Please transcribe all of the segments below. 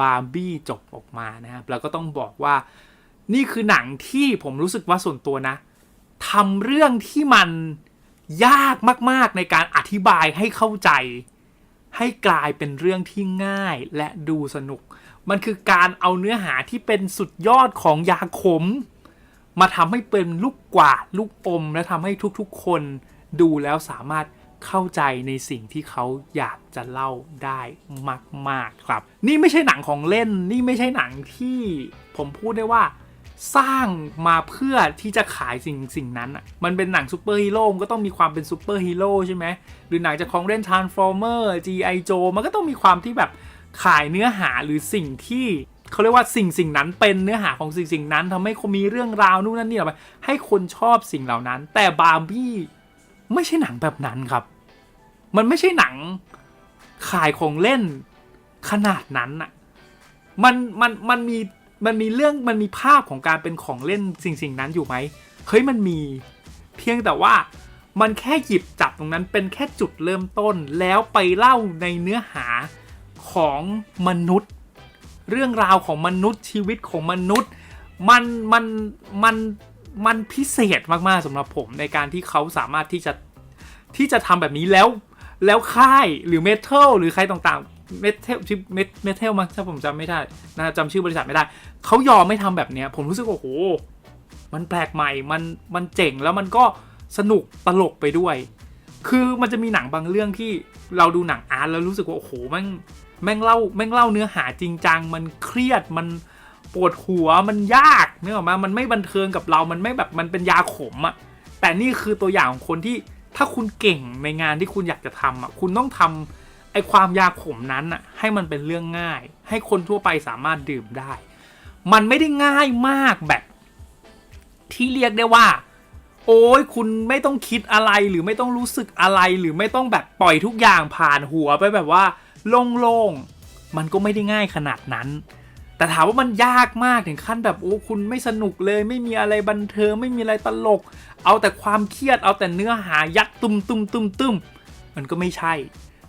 บาร์บี้จบออกมานะครับแล้วก็ต้องบอกว่านี่คือหนังที่ผมรู้สึกว่าส่วนตัวนะทำเรื่องที่มันยากมาก ๆ ในการอธิบายให้เข้าใจ ให้กลายเป็นเรื่องที่ง่ายและดูสนุก มันคือการเอาเนื้อหาที่เป็นสุดยอดของยาขม มาทำให้เป็นลูกกวาดลูกอม และทำให้ทุกๆคนดูแล้วสามารถ เข้าใจในสิ่งที่เขาอยากจะเล่าได้มาก ๆ ครับ นี่ไม่ใช่หนังของเล่น นี่ไม่ใช่หนังที่ผมพูดได้ว่าสร้างมาเพื่อที่จะขายสิ่งสิ่งนั้นอะ มันเป็นหนังซูเปอร์ฮีโร่ก็ต้องมีความเป็นซูเปอร์ฮีโร่ใช่ไหม หรือหนังจากของเล่น Transformer G.I. Joe มันก็ต้องมีความที่แบบขายเนื้อหาหรือสิ่งที่เขาเรียกว่าสิ่งสิ่งนั้นเป็นเนื้อหาของสิ่งสิ่งนั้นทำให้คนมีเรื่องราวนู่นนั่นนี่ออกไปให้คนชอบสิ่งเหล่านั้น แต่บาร์บี้ ไม่ใช่หนังแบบนั้นครับ มันไม่ใช่หนังขายของเล่นขนาดนั้นอะมันมันมันมีมันมีเรื่องมันมีภาพของการเป็นของเล่นสิ่งสิ่งนั้นอยู่ไหมเฮ้ยมันมีเพียงแต่ว่ามันแค่หยิบจับตรงนั้นเป็นแค่จุดเริ่มต้นแล้วไปเล่าในเนื้อหาของมนุษย์ เรื่องราวของมนุษย์ชีวิตของมนุษย์ มันมันมัน มันพิเศษมากๆสำหรับผมในการที่เขาสามารถที่จะที่จะทำแบบนี้แล้วแล้วค่ายหรือเมทัลหรือใครต่างๆเมทัลชื่อเมทัลมั้งถ้าผมจำไม่ได้นะจำชื่อบริษัทไม่ได้ เขายอมไม่ทำแบบเนี้ย ผมรู้สึกว่าโอ้โห มันแปลกใหม่มันมันเจ๋งแล้วมันก็สนุกตลกไปด้วย คือมันจะมีหนังบางเรื่องที่เราดูหนังอาร์ตแล้วรู้สึกว่าโอ้โหแม่งแม่งเล่าแม่งเล่าเนื้อหาจริงจัง มันเครียดมัน ปวดหัวมันยากเนื้อออกมามันไม่บันเทิงกับเรา มันไม่แบบมันเป็นยาขมอะแต่นี่คือตัวอย่างของคนที่ถ้าคุณเก่งในงานที่คุณอยากจะทำอะคุณต้องทำไอความยาขมนั้นอะให้มันเป็นเรื่องง่าย ให้คนทั่วไปสามารถดื่มได้ มันไม่ได้ง่ายมากแบบ ที่เรียกได้ว่า โอ้ยคุณไม่ต้องคิดอะไรหรือไม่ต้องรู้สึกอะไรหรือไม่ต้องแบบปล่อยทุกอย่างผ่านหัวไปแบบว่าโล่งๆมันก็ไม่ได้ง่ายขนาดนั้น แต่ถามว่ามันยากมากถึงขั้นแบบโอ้คุณไม่สนุกเลย ไม่มีอะไรบันเทิงไม่มีอะไรตลก เอาแต่ความเครียดเอาแต่เนื้อหายัดตุ้มตุ้มตุ้มตุ้มมันก็ไม่ใช่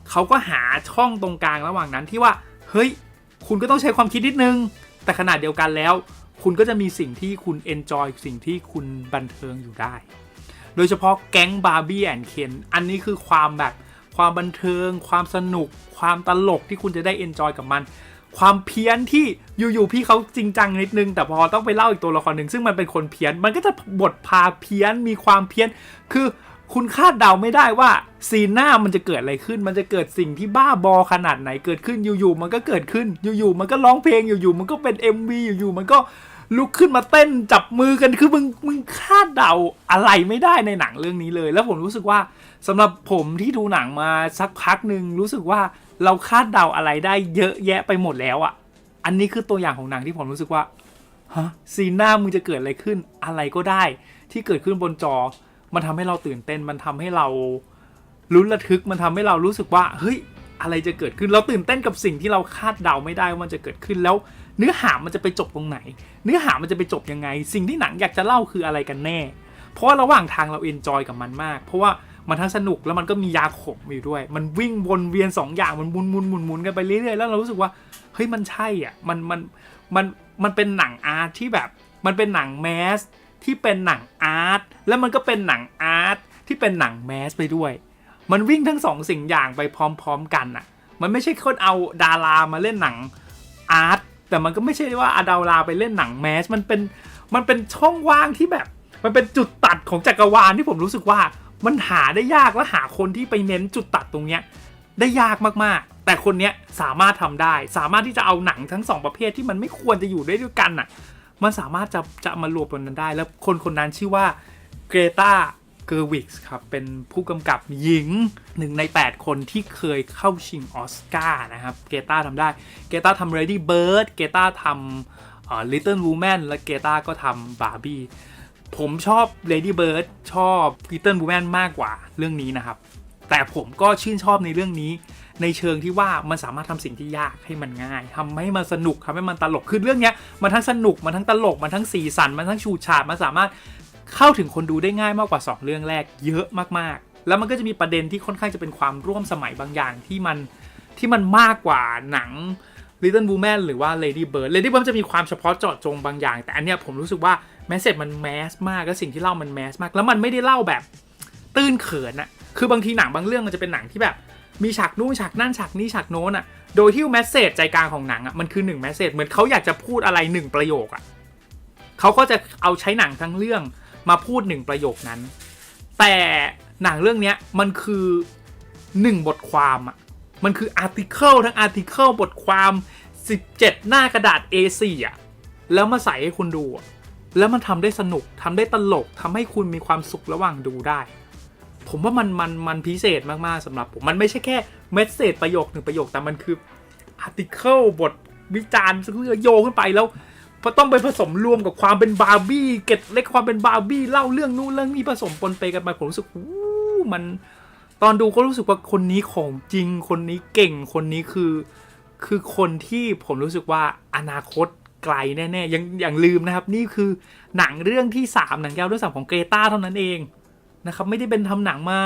เขาก็หาช่องตรงกลางระหว่างนั้นที่ว่าเฮ้ย คุณก็ต้องใช้ความคิดนิดนึง แต่ขนาดเดียวกันแล้ว คุณก็จะมีสิ่งที่คุณเอนจอยสิ่งที่คุณบันเทิงอยู่ได้ โดยเฉพาะแก๊งบาร์บี้แอนด์เคนอันนี้คือความแบบความบันเทิง ความสนุก ความตลกที่คุณจะได้เอนจอยกับมัน ความเพี้ยนที่อยู่ๆพี่เขาจริงจังนิดนึง แต่พอต้องไปเล่าอีกตัวละครหนึ่งซึ่งมันเป็นคนเพี้ยน มันก็จะบทพาเพี้ยนมีความเพี้ยน คือคุณคาดเดาไม่ได้ว่าซีนหน้ามันจะเกิดอะไรขึ้น มันจะเกิดสิ่งที่บ้าบอขนาดไหนเกิดขึ้นอยู่ๆมันก็เกิดขึ้นอยู่ๆมันก็ร้องเพลงอยู่ๆมันก็เป็น MV อยู่ๆมันก็ ลุกขึ้นมาเต้นจับมือกันคือมึงมึงคาดเดาอะไรไม่ได้ในหนังเรื่องนี้เลย แล้วผมรู้สึกว่าสำหรับผมที่ดูหนังมาสักพักหนึ่งรู้สึกว่าเราคาดเดาอะไรได้เยอะแยะไปหมดแล้วอะ่ะ อันนี้คือตัวอย่างของหนังที่ผมรู้สึกว่าฮะซีนหน้ามึงจะเกิดอะไรขึ้นอะไรก็ได้ ที่เกิดขึ้นบนจอ มันทำให้เราตื่นเต้นมันทำให้เราลุ้นระทึกมันทำให้เรารู้สึกว่าเฮ้ย อะไรจะเกิดขึ้น เราตื่นเต้นกับสิ่งที่เราคาดเดาไม่ได้ว่ามันจะเกิดขึ้นแล้ว เนื้อหามันจะไปจบตรงไหน เนื้อหามันจะไปจบยังไง สิ่งที่หนังอยากจะเล่าคืออะไรกันแน่ เพราะว่าระหว่างทางเราเอนจอยกับมันมาก เพราะว่ามันทั้งสนุกแล้วมันก็มียาขมอยู่ด้วย มันวิ่งวนเวียน2ออย่างมันมุนมุนมุนมุนกันไปเรื่อยๆแล้วเรารู้สึกว่าเฮ้ยมันใช่อะมันมันมันมันเป็นหนังอาร์ตที่แบบมันเป็นหนังแมสที่เป็นหนังอาร์ตแล้วมันก็เป็นหนังอาร์ตที่เป็นหนังแมสไปด้วย มันวิ่งทั้งสองสิ่งอย่างไปพร้อม ๆ กันอะมันไม่ใช่คนเอาดารามาเล่นหนังอาร์ตแต่มันก็ไม่ใช่ว่าอาดาราไปเล่นหนังแมสมันเป็นมันเป็นช่องว่างที่แบบ มันเป็นจุดตัดของจักรวาลที่ผมรู้สึกว่ามันหาได้ยากและหาคนที่ไปเน้นจุดตัดตรงเนี้ยได้ยากมากๆ แต่คนเนี้ยสามารถทำได้ สามารถที่จะเอาหนังทั้งสองประเภทที่มันไม่ควรจะอยู่ด้วยด้วยกันน่ะ มันสามารถจะจะมารวมกันได้ แล้วคนคนนั้นชื่อว่าเกรตา เกอร์วิกส์ครับ เป็นผู้กำกับหญิงหนึ่งใน 8 คนที่เคยเข้าชิงออสการ์นะครับ เกตาทำได้ เกตาทำ Ready Bird เกตาทำ Little Woman และเกตาก็ทำ Barbie ผมชอบ Lady Bird ชอบ Little Woman มากกว่าเรื่องนี้นะครับ แต่ผมก็ชื่นชอบในเรื่องนี้ ในเชิงที่ว่ามันสามารถทำสิ่งที่ยากให้มันง่ายทำให้มันสนุกทำให้มันตลกคือเรื่องเนี้ยมันทั้งสนุกมันทั้งตลกมันทั้งสีสันมันทั้งชูชาดมันสามารถ เข้าถึงคนดูได้ง่ายมากกว่า 2 เรื่องแรกเยอะมากๆ แล้วมันก็จะมีประเด็นที่ค่อนข้างจะเป็นความร่วมสมัยบางอย่างที่มันที่มันมากกว่าหนัง Little Woman หรือว่า Lady Bird Lady Bird จะมีความเฉพาะเจาะจงบางอย่าง แต่อันเนี้ยผมรู้สึกว่าแมสเซจมันแมสมากแล้วสิ่งที่เล่ามันแมสมาก แล้วมันไม่ได้เล่าแบบตื้นเขินอะคือบางทีหนังบางเรื่องมันจะเป็นหนังที่แบบมีฉากนู้นฉากนั่นฉากนี้ฉากโน้นอะโดยที่แมสเซจใจกลางของหนังอะมันคือหนึ่งแมสเซจเหมือนเขาอยากจะพูดอะไรหนึ่งประโยคอะเขาก็จะเอาใช้หนังทั้งเรื่อง มาพูดหนึ่งประโยคนั้น แต่หนังเรื่องนี้มันคือหนึ่งบทความอะมันคืออาร์ติเคิลทั้งอาร์ติเคิลบทความ 17 หน้ากระดาษ A4 อะแล้วมาใส่ให้คุณดู แล้วมันทำได้สนุกทำได้ตลกทำให้คุณมีความสุขระหว่างดูได้ ผมว่ามันมันมันพิเศษมากๆสำหรับผมมันไม่ใช่แค่เมสเซจประโยคหนึ่งประโยคแต่มันคืออาร์ติเคิลบทวิจารณ์ซึ่งโยขึ้นไปแล้ว พอต้องไปผสมรวมกับความเป็นบาร์บี้เก็ตเล็กความเป็นบาร์บี้เล่าเรื่องนู้นเรื่องนี้ผสมปนไปกันไปผมรู้สึกวู้มันตอนดูก็รู้สึกว่าคนนี้ของจริง คนนี้เก่งคนนี้คือ คือคนที่ผมรู้สึกว่าอนาคตไกลแน่ๆยังอย่างลืมนะครับ นี่คือหนังเรื่องที่ 3 หนังแก้วด้วยสามของเกรตาเท่านั้นเองนะครับไม่ได้เป็นทำหนังมา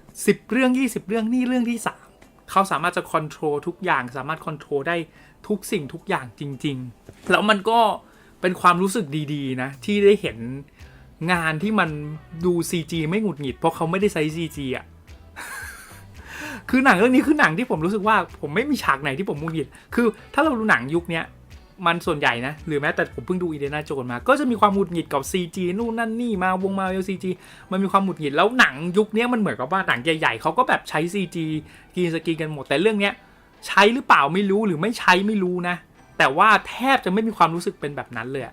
10 เรื่อง 20 เรื่องนี่เรื่องที่ 3 เขาสามารถจะค o n t r o l ทุกอย่างสามารถค o n t r o l ได้ ทุกสิ่งทุกอย่างจริง ๆ แล้วมันก็เป็นความรู้สึกดีๆ นะ ที่ได้เห็นงานที่มันดู CG ไม่หงุดหงิด เพราะเขาไม่ได้ใช้ CG อะ คือหนังเรื่องนี้คือหนังที่ผมรู้สึกว่า ผมไม่มีฉากไหนที่ผมมุงหงิด คือ ถ้าเราดูหนังยุคเนี้ยมันส่วนใหญ่นะ หรือแม้แต่ผมเพิ่งดูอีเดนาโจนมา ก็จะมีความหงุดหงิดกับ CG นู่นนั่นนี่มาวงมาเอล CG มันมีความหงุดหงิดแล้วหนังยุคนี้มันเหมือนกับว่าหนังใหญ่ๆเขาก็แบบใช้ CG กรีนสกรีนกันหมดแต่เรื่องเนี้ย ใช้หรือเปล่าไม่รู้หรือไม่ใช้ไม่รู้นะ แต่ว่าแทบจะไม่มีความรู้สึกเป็นแบบนั้นเลย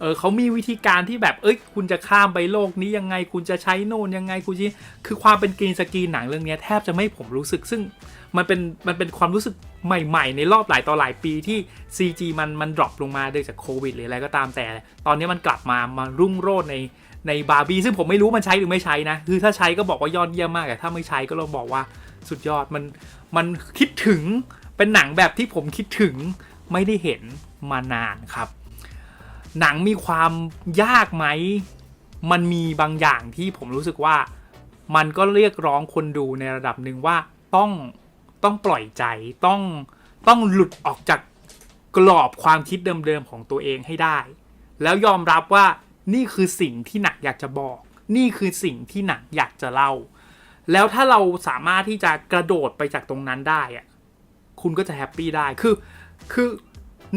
เออเขามีวิธีการที่แบบเอ้ยคุณจะข้ามไปโลกนี้ยังไง คุณจะใช้โน่นยังไงคุณจะคือความเป็นกรีนสกรีนหนังเรื่องนี้แทบจะไม่ผมรู้สึกซึ่งมันเป็นมันเป็นความรู้สึกใหม่ๆ ในรอบหลายต่อหลายปีที่ CG มันมันดรอปลงมาโดยจากโควิดหรืออะไรก็ตามแต่ ตอนนี้มันกลับมามารุ่งโรจน์ในในบาร์บี้ซึ่งผมไม่รู้มันใช้หรือไม่ใช้นะ คือถ้าใช้ก็บอกว่ายอดเยี่ยมมากแต่ถ้าไม่ใช้ก็เราบอกว่า สุดยอดมันมันคิดถึงเป็นหนังแบบที่ผมคิดถึงไม่ได้เห็นมานานครับ หนังมีความยากไหม มันมีบางอย่างที่ผมรู้สึกว่า มันก็เรียกร้องคนดูในระดับหนึ่งว่าต้องต้องปล่อยใจต้องต้องหลุดออกจากกรอบความคิดเดิมๆของตัวเองให้ได้ แล้วยอมรับว่านี่คือสิ่งที่หนักอยากจะบอก นี่คือสิ่งที่หนักอยากจะเล่า แล้วถ้าเราสามารถที่จะกระโดดไปจากตรงนั้นได้อะคุณก็จะแฮปปี้ได้คือคือ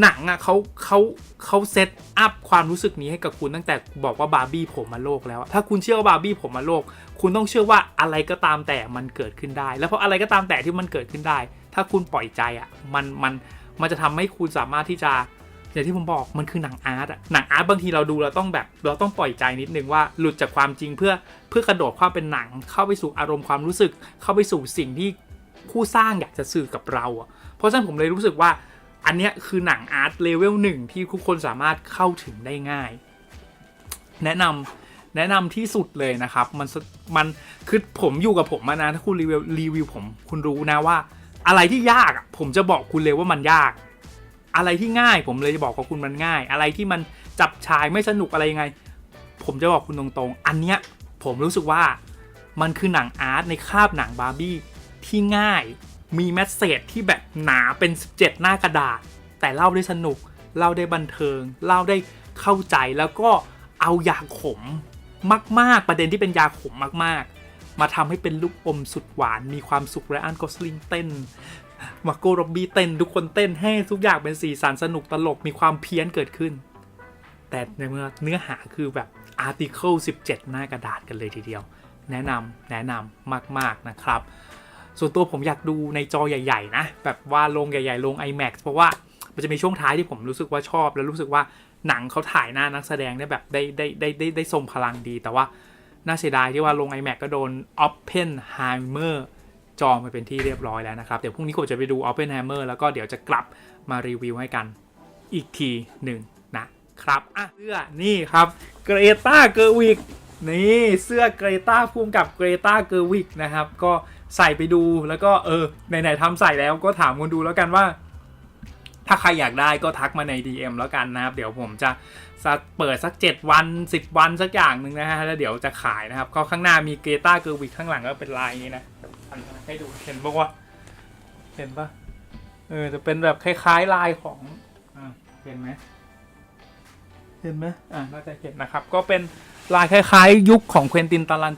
หนังอะเขาเขาเขาเซตอัพความรู้สึกนี้ให้กับคุณตั้งแต่บอกว่าบาร์บี้ผมมาโลกแล้ว ถ้าคุณเชื่อว่าบาร์บี้ผมมาโลก คุณต้องเชื่อว่าอะไรก็ตามแต่มันเกิดขึ้นได้ แล้วเพราะอะไรก็ตามแต่ที่มันเกิดขึ้นได้ ถ้าคุณปล่อยใจอะมันมันมันจะทำให้คุณสามารถที่จะ อย่างที่ผมบอกมันคือหนังอาร์ตอะหนังอาร์ตบางทีเราดูเราต้องแบบเราต้องปล่อยใจนิดนึงว่าหลุดจากความจริงเพื่อเพื่อกระโดดความเป็นหนัง เข้าไปสู่อารมณ์ความรู้สึก เข้าไปสู่สิ่งที่ผู้สร้างอยากจะสื่อกับเราอะเพราะฉะนั้นผมเลยรู้สึกว่า อันเนี้ยคือหนังอาร์ตเลเวลหนึ่งที่ทุกคนสามารถเข้าถึงได้ง่าย แนะนำแนะนำที่สุดเลยนะครับ มันสมันคือผมอยู่กับผมมานะถ้าคุณรีวิวรีวิวผม คุณรู้นะว่า อะไรที่ยากผมจะบอกคุณเลยว่ามันยาก อะไรที่ง่ายผมเลยจะบอกกับคุณมันง่าย อะไรที่มันจับชายไม่สนุกอะไรยังไง ผมจะบอกคุณตรงๆ อันเนี้ยผมรู้สึกว่ามันคือหนังอาร์ตในคาบหนังบาร์บี้ที่ง่าย มีแมสเซจที่แบบหนาเป็น 17 หน้ากระดาษ แต่เล่าได้สนุก เล่าได้บันเทิง เล่าได้เข้าใจแล้วก็เอายาขมมาก ๆ ประเด็นที่เป็นยาขมมากๆ มาทำให้เป็นลูกอมสุดหวานมีความสุขไรอันกอสลิงเต้น มาโกโรบบี้เต้นทุกคนเต้นให้ทุกอย่างเป็นสีสันสนุกตลกมีความเพี้ยนเกิดขึ้น แต่ในเมื่อเนื้อหาคือแบบอาร์ติเคิล17 หน้ากระดาษกันเลยทีเดียว แนะนำแนะนำมาก ๆ นะครับ ส่วนตัวผมอยากดูในจอใหญ่ ๆ นะ แบบว่าลงใหญ่ ๆ ลง IMAX เพราะว่ามันจะมีช่วงท้ายที่ผมรู้สึกว่าชอบ แล้วรู้สึกว่าหนังเขาถ่ายหน้านักแสดงได้แบบได้ได้ได้ได้ได้ทรงพลังดี แต่ว่าน่าเสียดายที่ว่าลง IMAX ก็โดน Oppenheimer จองไปเป็นที่เรียบร้อยแล้วนะครับ เดี๋ยวพรุ่งนี้ผมจะไปดู Oppenheimer แล้วก็เดี๋ยวจะกลับมารีวิวให้กันอีกทีหนึ่งนะครับอะเสื้อนี่ครับเกรตาเกอร์วิกนี่เสื้อเกรตาพุ่มกับเกรตาเกอร์วิกนะครับ ก็ใส่ไปดูแล้วก็เออไหนๆทำใส่แล้วก็ถามคนดูแล้วกันว่า ถ้าใครอยากได้ก็ทักมาใน DM แล้วกันนะครับ เดี๋ยวผมจะเปิดสัก 7 วัน 10 วันสักอย่างหนึ่งนะฮะแล้วเดี๋ยวจะขายนะครับก็ข้างหน้ามีเกตาเกอร์วิกข้างหลังก็เป็นลายนี้นะ ให้ดูเห็นบอกว่าเห็นปะเออจะเป็นแบบคล้าย ๆ ลายของอะเห็นไหมเห็นไหมอ่าน่าจะเห็นนะครับ ก็เป็นลายคล้าย ๆ ยุคของเควินตินตารัน